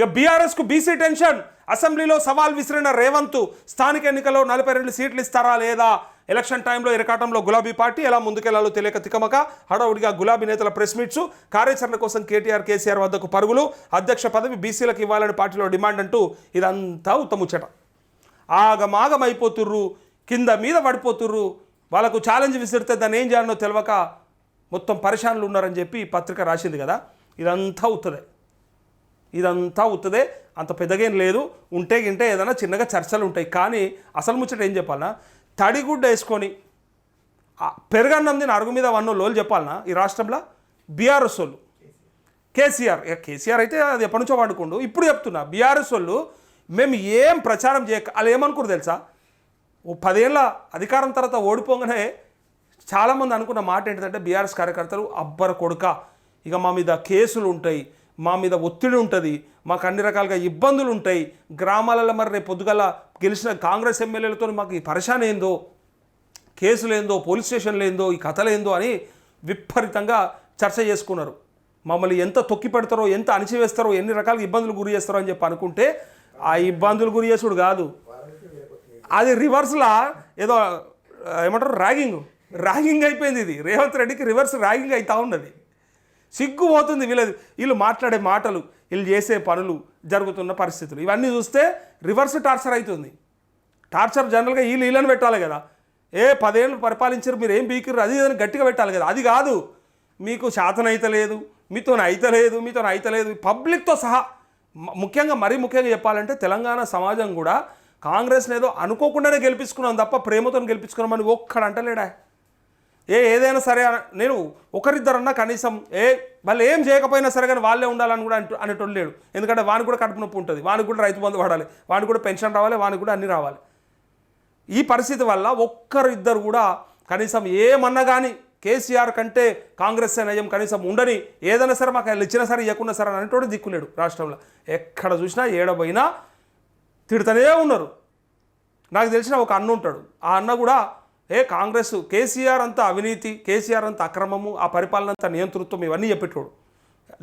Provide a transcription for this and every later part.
ఇక బీఆర్ఎస్కు BC tension. అసెంబ్లీలో సవాల్ విసిరిన రేవంత్ స్థానిక ఎన్నికల్లో నలభై రెండు సీట్లు ఇస్తారా లేదా? ఎలక్షన్ టైంలో ఇరకాటంలో గులాబీ పార్టీ ఎలా ముందుకెళ్ళాలో తెలియక తికమక హడావుడిగా గులాబీ నేతల ప్రెస్ మీట్స్ కార్యాచరణ కోసం కేటీఆర్ కేసీఆర్ వద్దకు పరుగులు అధ్యక్ష పదవి బీసీలకు ఇవ్వాలని పార్టీలో డిమాండ్ అంటూ ఇదంతా ఉత్తముచ్చట ఆగమాగం అయిపోతుర్రు కింద మీద పడిపోతుర్రు వాళ్ళకు ఛాలెంజ్ విసిరితే దాన్ని ఏం చేయాలనో తెలియక మొత్తం పరిశానులు ఉన్నారని చెప్పి పత్రిక రాసింది కదా? ఇదంతా ఉత్తదే. ఇదంతా ఉత్తదే అంత పెద్దగేం లేదు. ఉంటే గింటే ఏదైనా చిన్నగా చర్చలు ఉంటాయి. కానీ అసలు ముచ్చట ఏం చెప్పాలన్నా తడిగుడ్డ వేసుకొని ఆ పెరగన్నం తిని అరుగు మీద వన్న లోలు చెప్పాలన్నా ఈ రాష్ట్రంలో? బీఆర్ఎస్ వాళ్ళు. కేసీఆర్ కేసీఆర్ అయితే అది ఎప్పటి నుంచో వాడుకోండు. ఇప్పుడు చెప్తున్నా బీఆర్ఎస్ వాళ్ళు మేము ఏం ప్రచారం చేయక వాళ్ళు ఏమనుకోరు తెలుసా? ఓ పదేళ్ళ అధికారం తర్వాత ఓడిపోగానే చాలామంది అనుకున్న మాట ఏంటంటే బీఆర్ఎస్ కార్యకర్తలు అబ్బర కొడుక. ఇక మా మీద కేసులు ఉంటాయి. మా మీద ఒత్తిడి ఉంటుంది మాకు అన్ని రకాలుగా ఇబ్బందులు ఉంటాయి. గ్రామాలలో మరి రేపు పొద్దుగల గెలిచిన కాంగ్రెస్ ఎమ్మెల్యేలతో మాకు ఈ పరిశాన్ ఏందో కేసులు పోలీస్ స్టేషన్లు ఏందో ఈ కథలు ఏందో అని విపరీతంగా చర్చ చేసుకున్నారు. మమ్మల్ని ఎంత తొక్కి పెడతారో ఎంత అణిచివేస్తారో ఎన్ని రకాల ఇబ్బందులు గురి చేస్తారో అని చెప్పి అనుకుంటే ఆ ఇబ్బందులు గురి చేసుడు కాదు. అది రివర్స్లా ఏదో ఏమంటారు ర్యాగింగ్. ర్యాగింగ్ అయిపోయింది ఇది. రేవంత్ రెడ్డికి రివర్స్ ర్యాగింగ్ అవుతా ఉన్నది. సిగ్గు పోతుంది వీళ్ళది. వీళ్ళు మాట్లాడే మాటలు వీళ్ళు చేసే పనులు జరుగుతున్న పరిస్థితులు. ఇవన్నీ చూస్తే రివర్స్ టార్చర్ అవుతుంది టార్చర్ జనరల్గా వీళ్ళు వీళ్ళని పెట్టాలి కదా. ఏ పదేళ్ళు పరిపాలించారు మీరు ఏం బీకిర్రు అది ఇదని గట్టిగా పెట్టాలి కదా. అది కాదు. మీకు శాతం అయితలేదు మీతో అయితలేదు మీతో అయితలేదు పబ్లిక్తో సహా ముఖ్యంగా మరీ ముఖ్యంగా చెప్పాలంటే తెలంగాణ సమాజం కూడా కాంగ్రెస్ని ఏదో అనుకోకుండానే గెలిపించుకున్నాం తప్ప ప్రేమతో గెలిపించుకున్నామని ఒక్కడంటలేడా? ఏ ఏదైనా సరే నేను ఒకరిద్దరన్నా కనీసం ఏ వాళ్ళు ఏం చేయకపోయినా సరే కానీ వాళ్ళే ఉండాలని కూడా అంటూ అనేటోళ్ళు లేడు ఎందుకంటే వానికి కూడా కడుపు నొప్పి ఉంటుంది. వానికి కూడా రైతు బంధు పడాలి. వానికి కూడా పెన్షన్ రావాలి వానికి కూడా అన్నీ రావాలి. ఈ పరిస్థితి వల్ల ఒక్కరిద్దరు కూడా కనీసం ఏమన్నా కానీ కేసీఆర్ కంటే కాంగ్రెస్ నయం కనీసం ఉండని ఏదైనా సరే మాకు వాళ్ళు ఇచ్చినా సరే ఇవ్వకున్నా సరే అని అనేటోడు దిక్కులేడు రాష్ట్రంలో. ఎక్కడ చూసినా ఏడబోయినా తిడుతూనే ఉన్నారు. నాకు తెలిసిన ఒక అన్న ఉంటాడు. ఆ అన్న కూడా ఏ కాంగ్రెస్ కేసీఆర్ అంతా అవినీతి కేసీఆర్ అంతా అక్రమము ఆ పరిపాలన అంతా నియంతృత్వం ఇవన్నీ చెప్పేటోడు.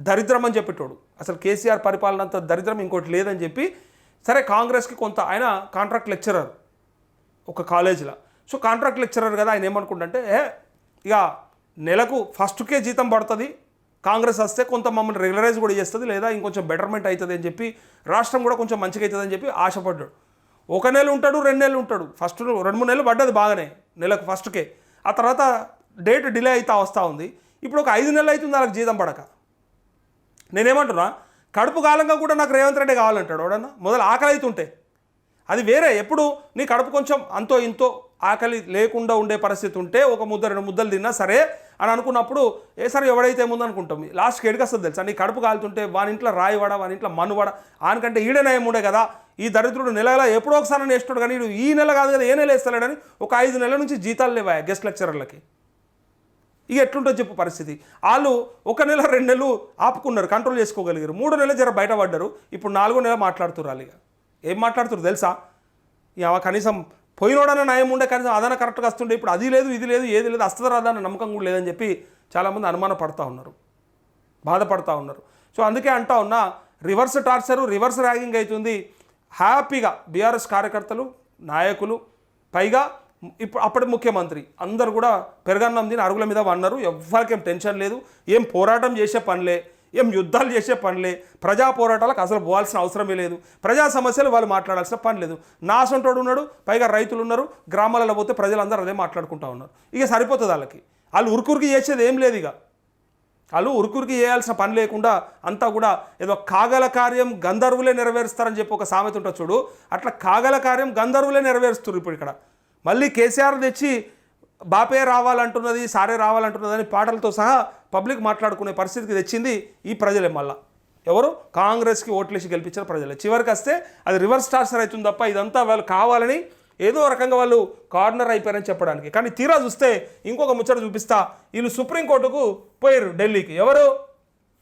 దరిద్రం అని చెప్పేటోడు. అసలు కేసీఆర్ పరిపాలన అంత దరిద్రం ఇంకోటి లేదని చెప్పి సరే కాంగ్రెస్కి కొంత ఆయన కాంట్రాక్ట్ లెక్చరర్ ఒక కాలేజీలో. సో కాంట్రాక్ట్ లెక్చరర్ కదా ఆయన ఏమనుకుంటే ఏ ఇక నెలకు ఫస్ట్కే జీతం పడుతుంది కాంగ్రెస్ వస్తే కొంత మమ్మల్ని రెగ్యులరైజ్ కూడా చేస్తుంది లేదా ఇంకొంచెం బెటర్మెంట్ అవుతుంది అని చెప్పి రాష్ట్రం కూడా కొంచెం మంచిగా అవుతుంది అని చెప్పి ఆశపడ్డాడు. ఒక నెల ఉంటాడు రెండు నెలలు ఉంటాడు. ఫస్ట్ రెండు మూడు నెలలు పడ్డది బాగానే నెలకు ఫస్ట్కే ఆ తర్వాత డేట్ డిలే అవుతా వస్తూ ఉంది. ఇప్పుడు ఒక ఐదు నెలలు అవుతుంది వాళ్ళకి జీతం పడక. నేనేమంటున్నా కడుపు కాలంగా కూడా నాకు రేవంత్ రెడ్డి కావాలంటాడు ఎవడన్నా? మొదలు ఆకలి అవుతుంటే అది వేరే ఎప్పుడు నీ కడుపు కొంచెం అంతో ఇంతో ఆకలి లేకుండా ఉండే పరిస్థితి ఉంటే ఒక ముద్ద రెండు ముద్దలు తిన్నా సరే అని అనుకున్నప్పుడు ఏ సరే ఎవడైతే ఏముందనుకుంటాం లాస్ట్కి ఎడిగొస్తుంది తెలుసా? నీ కడుపు కాలుతుంటే వాని ఇంట్లో రాయివాడ వాని ఇంట్లో మనువాడ ఆనకంటే ఈడనయం ఉండే కదా. ఈ దరిద్రుడు నెల ఎప్పుడో ఒకసారి వేస్తాడు కానీ వీడు ఈ నెల కాదు కదా ఏ నెల వేస్తాడని ఒక ఐదు నెలల నుంచి జీతాలు లేవా గెస్ట్ లెక్చరర్లకి ఇక ఎట్లుంటుంది చెప్పు పరిస్థితి. వాళ్ళు ఒక నెల రెండు నెలలు ఆపుకున్నారు కంట్రోల్ చేసుకోగలిగారు. మూడు నెలలు జర బయటపడ్డారు. ఇప్పుడు నాలుగో నెల మాట్లాడుతున్నారు ఇక. ఏం మాట్లాడుతున్నారు తెలుసా? ఇక కనీసం పోయినోడనే న్యాయం ఉండే కనీసం అదన కరెక్ట్గా వస్తుండే. ఇప్పుడు అది లేదు ఇది లేదు ఏది లేదు వస్తుందా రాదా అన్న నమ్మకం కూడా లేదని చెప్పి చాలామంది అనుమాన పడతా ఉన్నారు. బాధపడతా ఉన్నారు. సో అందుకే అంటా ఉన్నా రివర్స్ టార్చరు రివర్స్ ర్యాగింగ్ అవుతుంది హ్యాపీగా బీఆర్ఎస్ కార్యకర్తలు నాయకులు పైగా ఇప్పుడు అప్పటి ముఖ్యమంత్రి అందరు కూడా పెరగన్నం తిని అరుగుల మీద వన్నారు. ఎవ్వరికేం టెన్షన్ లేదు. ఏం పోరాటం చేసే పనిలే. ఏం యుద్ధాలు చేసే పనిలే ప్రజా పోరాటాలకు అసలు పోవాల్సిన అవసరమే లేదు. ప్రజా సమస్యలు వాళ్ళు మాట్లాడాల్సిన పని లేదు. నా సొంటోడు ఉన్నాడు పైగా రైతులు ఉన్నారు గ్రామాలలో పోతే ప్రజలందరూ అదే మాట్లాడుకుంటా ఉన్నారు. ఇక సరిపోతుంది వాళ్ళకి. వాళ్ళు ఉరుకురికి చేసేది ఏం లేదు ఇక. వాళ్ళు ఉరుకురికి చేయాల్సిన పని లేకుండా అంతా కూడా ఏదో కాగల కార్యం గంధర్వులే నెరవేరుస్తారని చెప్పి ఒక సామెత ఉంటుంది చూడు. అట్లా కాగల కార్యం గంధర్వులే నెరవేరుస్తారు ఇప్పుడు ఇక్కడ. మళ్ళీ కేసీఆర్ తెచ్చి బాపే రావాలంటున్నది సారే రావాలంటున్నది అని పాటలతో సహా పబ్లిక్ మాట్లాడుకునే పరిస్థితికి తెచ్చింది ఈ ప్రజలే మళ్ళా. ఎవరు? కాంగ్రెస్కి ఓట్లేసి గెలిపించిన ప్రజలే. చివరికి వస్తే అది రివర్స్ టార్చర్ అవుతుంది తప్ప ఇదంతా వాళ్ళు కావాలని ఏదో రకంగా వాళ్ళు కార్నర్ అయిపోయారని చెప్పడానికి. కానీ తీరా చూస్తే ఇంకొక ముచ్చట చూపిస్తా. వీళ్ళు సుప్రీంకోర్టుకు పోయారు ఢిల్లీకి. ఎవరు?